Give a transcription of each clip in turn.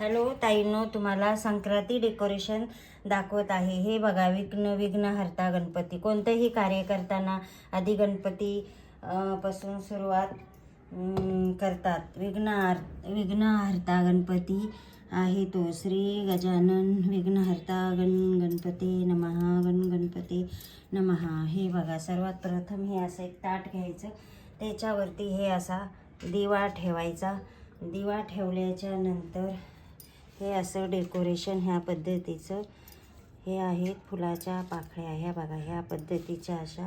Hello ताईनो तुम्हाला Sankranti decoration दाखवत आहे. हे बघा विघ्न विघ्न हरता गणपती. कोणतंही कार्य करताना आधी गणपती पासून सुरुवात करतात. विघ्न विघ्नहर्ता विघ्न हरता गणपती आहे तो. श्री गजानन विघ्नहर्ता गण गणपती नमहा गण गणपती नमहा हे बघा सर्वात प्रथम हे असं एक ताट घ्यायचं. त्याच्यावरती हे असा दिवा ठेवायचा. दिवा ठेवल्याच्या नंतर हे असं डेकोरेशन ह्या पद्धतीचं हे आहेत फुलाच्या पाकळ्या ह्या बघा ह्या पद्धतीच्या अशा.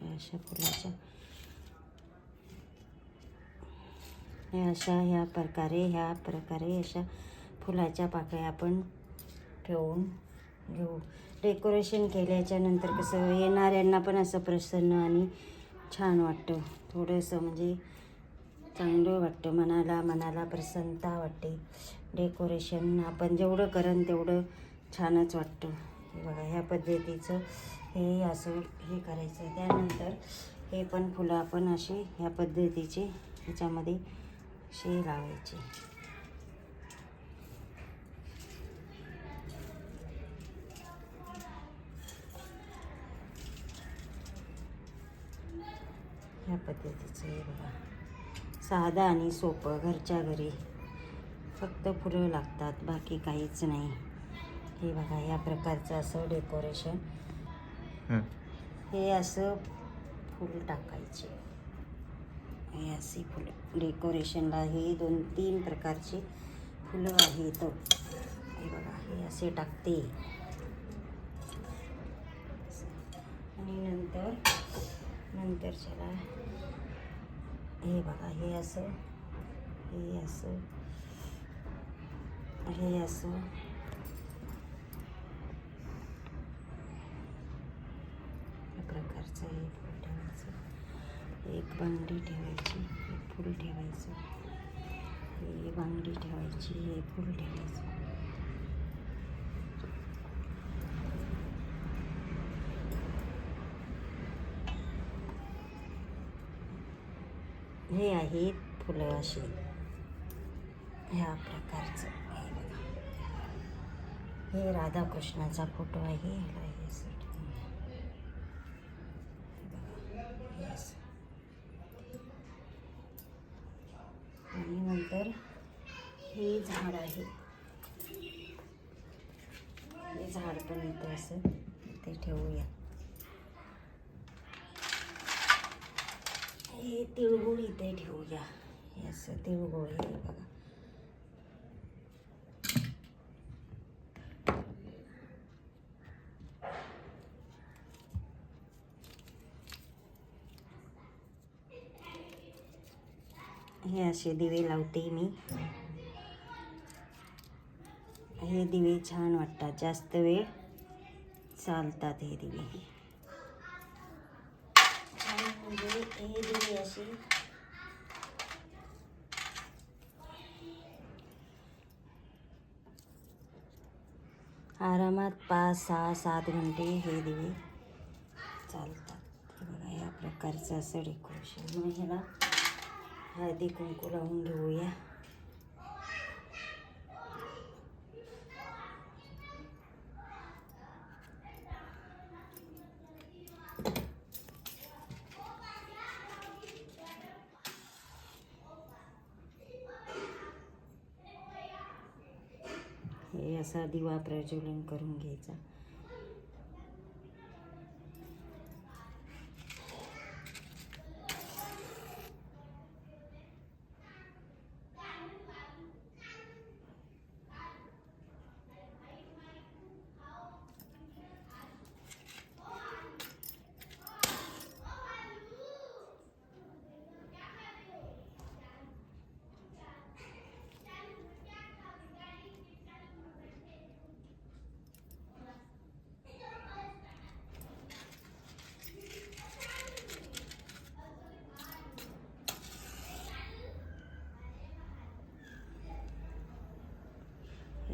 ह्या अशा फुलाच्या. हे अशा ह्या प्रकारे ह्या प्रकारे अशा फुलाच्या पाकळ्या आपण ठेवून घेऊ. डेकोरेशन केल्याच्यानंतर कसं येणाऱ्यांना पण असं प्रसन्न आणि छान वाटतं. थोडंसं म्हणजे चांगलं वाटतं मनाला मनाला प्रसन्नता वाटते. डेकोरेशन आपण जेवढं करण तेवढं छानच वाटतं. हे बघा ह्या पद्धतीचं हे असं हे करायचं. त्यानंतर हे पण फुलं आपण अशी ह्या पद्धतीचे ह्याच्यामध्ये असे लावायचे. ह्या पद्धतीचं हे बघा. साधं आणि सोपं घरच्या घरी. फक्त फुलं लागतात बाकी काहीच नाही. हे बघा या प्रकारचं असं डेकोरेशन हं. असं फुल टाकायचे. हे अशी फुलं डेकोरेशनला हे दोन तीन प्रकारचे फुलं आहेत. हे बघा हे असे टाकते. आणि नंतर नंतरच्याला हे बघा हे असं हे असं हे असं. या प्रकारचं हे फूल ठेवायचं. एक बांगडी ठेवायची एक फूल ठेवायचं. हे बांगडी ठेवायची हे फूल ठेवायचं. हे आहेत फुलं अशी. ह्या प्रकारचं हे बघा. हे राधाकृष्णाचा फोटो आहे. ह्याला आणि नंतर हे झाड आहे. हे झाड पण इथं असं ते ठेवूया. हे तिळगुळ इथे ठेवूया. हे असं तिळगुळ हे बघा. हे असे दिवे लावते मी. हे दिवे छान वाटतात. जास्त वेळ चालतात हे दिवे. म्हणजे हे दिली अशी आरामात पाच सहा सात घंटे हे दिवे चालतात. हे बघा या प्रकारचं असं डेकोरेशन मग ह्याला हळदी कुंकू लावून घेऊया. हे असा दिवा प्रज्वलन करून घ्यायचा.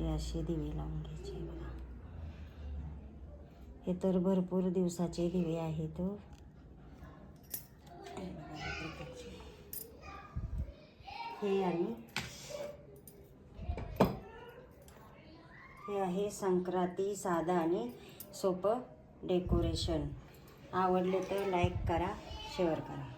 हे असे दिवे लावून घ्यायचे बघा. हे तर भरपूर दिवसाचे दिवे आहेत हो. हे आणि हे आहे संक्रांती साधा आणि सोपं डेकोरेशन. आवडले तर लाईक करा शेअर करा.